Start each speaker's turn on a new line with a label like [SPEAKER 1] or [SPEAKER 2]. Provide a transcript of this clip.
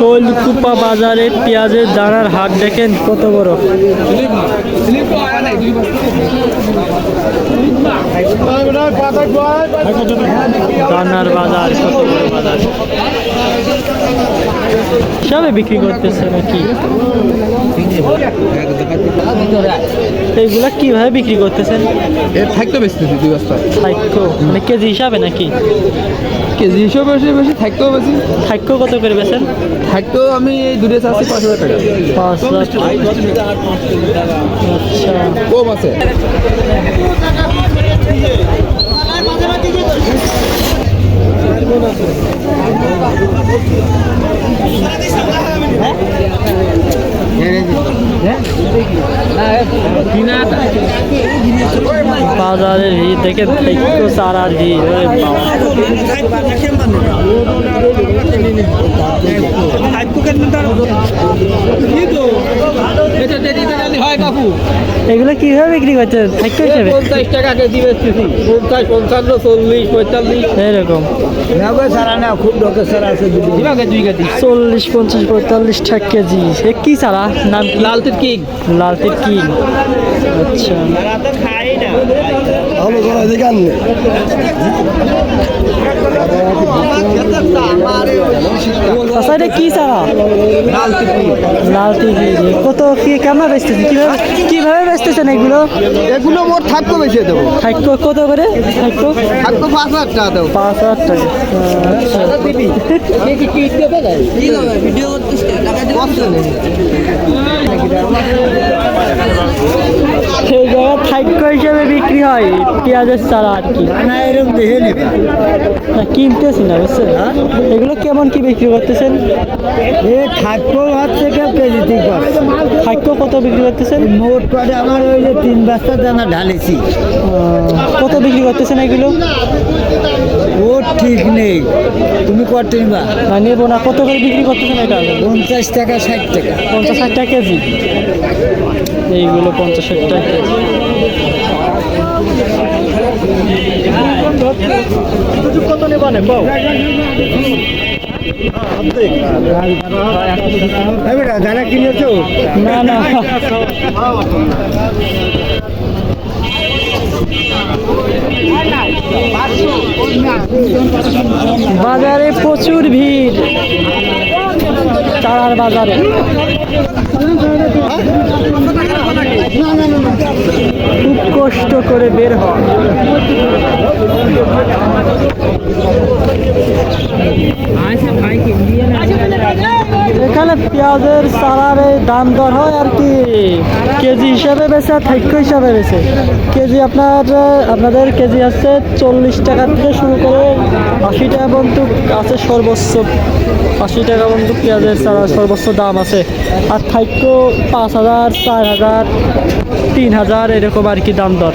[SPEAKER 1] শৈলকুপা বাজারে পেঁয়াজের দানার হাট দেখেন কত বড়। দানার বাজার কত বড় বাজার? সবে বিক্রি করতেছে নাকি? এইগুলা কীভাবে বিক্রি করতেছেন
[SPEAKER 2] এর থাকতে বেশি দুই বস্তা।
[SPEAKER 1] থাক্য মানে কেজি হিসাবে নাকি?
[SPEAKER 2] কেজি হিসাবে বেশি বেশি থাকতেও বেশি।
[SPEAKER 1] থাক্য কত করে বেছেন
[SPEAKER 2] থাকতেও আমি এই দূরে চাচ্ছি পাঁচ হাজার টাকা।
[SPEAKER 1] পাঁচ হাজার আচ্ছা।
[SPEAKER 2] কম আছে।
[SPEAKER 1] বাজারের ভিড় দেখে ভিড়।
[SPEAKER 2] হয়
[SPEAKER 1] এগুলো কীভাবে বিক্রি করছেন থাক্য
[SPEAKER 2] পঞ্চাশ টাকা কেজি বেচতেছি। পঞ্চাশ পঞ্চান্ন চল্লিশ পঁয়তাল্লিশ।
[SPEAKER 1] এরকম।
[SPEAKER 2] সারা
[SPEAKER 1] চল্লিশ পঞ্চাশ পঁয়তাল্লিশ ষাট কেজি। সে কি চারা নাম কি?
[SPEAKER 2] কিং। লালতির কিং।
[SPEAKER 1] লাল তীর কি আচ্ছা আচ্ছা এটা কি চারা
[SPEAKER 2] লাল
[SPEAKER 1] টিভি। কত কি কেমন বেচতেছেন? কীভাবে কীভাবে বেচতেছেন এগুলো?
[SPEAKER 2] এগুলো মোট থাকতে বেশি দেবো
[SPEAKER 1] থাক্য কত করে? থাক্য
[SPEAKER 2] থাকতে পাঁচ হাজার টাকা দেবো
[SPEAKER 1] পাঁচ হাজার টাকা। সেই জায়গায় হিসেবে বিক্রি হয় পেঁয়াজের চারা আর কি।
[SPEAKER 3] না এরকম দেখে
[SPEAKER 1] না কিনতেছি না বুঝছেন? এগুলো কেমন কি বিক্রি করতেছেন?
[SPEAKER 3] এ থাকব হাত থেকে কেজি তিন
[SPEAKER 1] থাক্য কত বিক্রি করতেছেন?
[SPEAKER 3] মোট করে আমার ওই যে তিন বস্তা দানা ঢালেছি।
[SPEAKER 1] কত বিক্রি করতেছেন এগুলো?
[SPEAKER 3] ও ঠিক নেই। তুমি করতে নিবা?
[SPEAKER 1] না নেব না। কত করে বিক্রি করতেছেন এটা?
[SPEAKER 3] পঞ্চাশ টাকা ষাট টাকা।
[SPEAKER 1] পঞ্চাশ ষাট টাকা কেজি? এইগুলো পঞ্চাশ ষাট টাকা কেজি। কত নেবা নে পাও
[SPEAKER 3] যারা কিনেছো
[SPEAKER 1] না না বাজারে প্রচুর ভিড়। চারার বাজারে। খুব কষ্ট করে বের হয়। এখানে পেঁয়াজের চারার এই দাম দর হয় আর কি কেজি হিসাবে বেছে আর থাক্য হিসাবে বেছে কেজি আপনার, আপনাদের কেজি আছে চল্লিশ টাকা থেকে শুরু করে আশি টাকা পর্যন্ত আছে সর্বোচ্চ, আশি টাকা পর্যন্ত পেঁয়াজের চারা সর্বোচ্চ দাম আছে। আর থাক্য পাঁচ হাজার, চার হাজার, তিন হাজার এরকম আর কি দাম দর।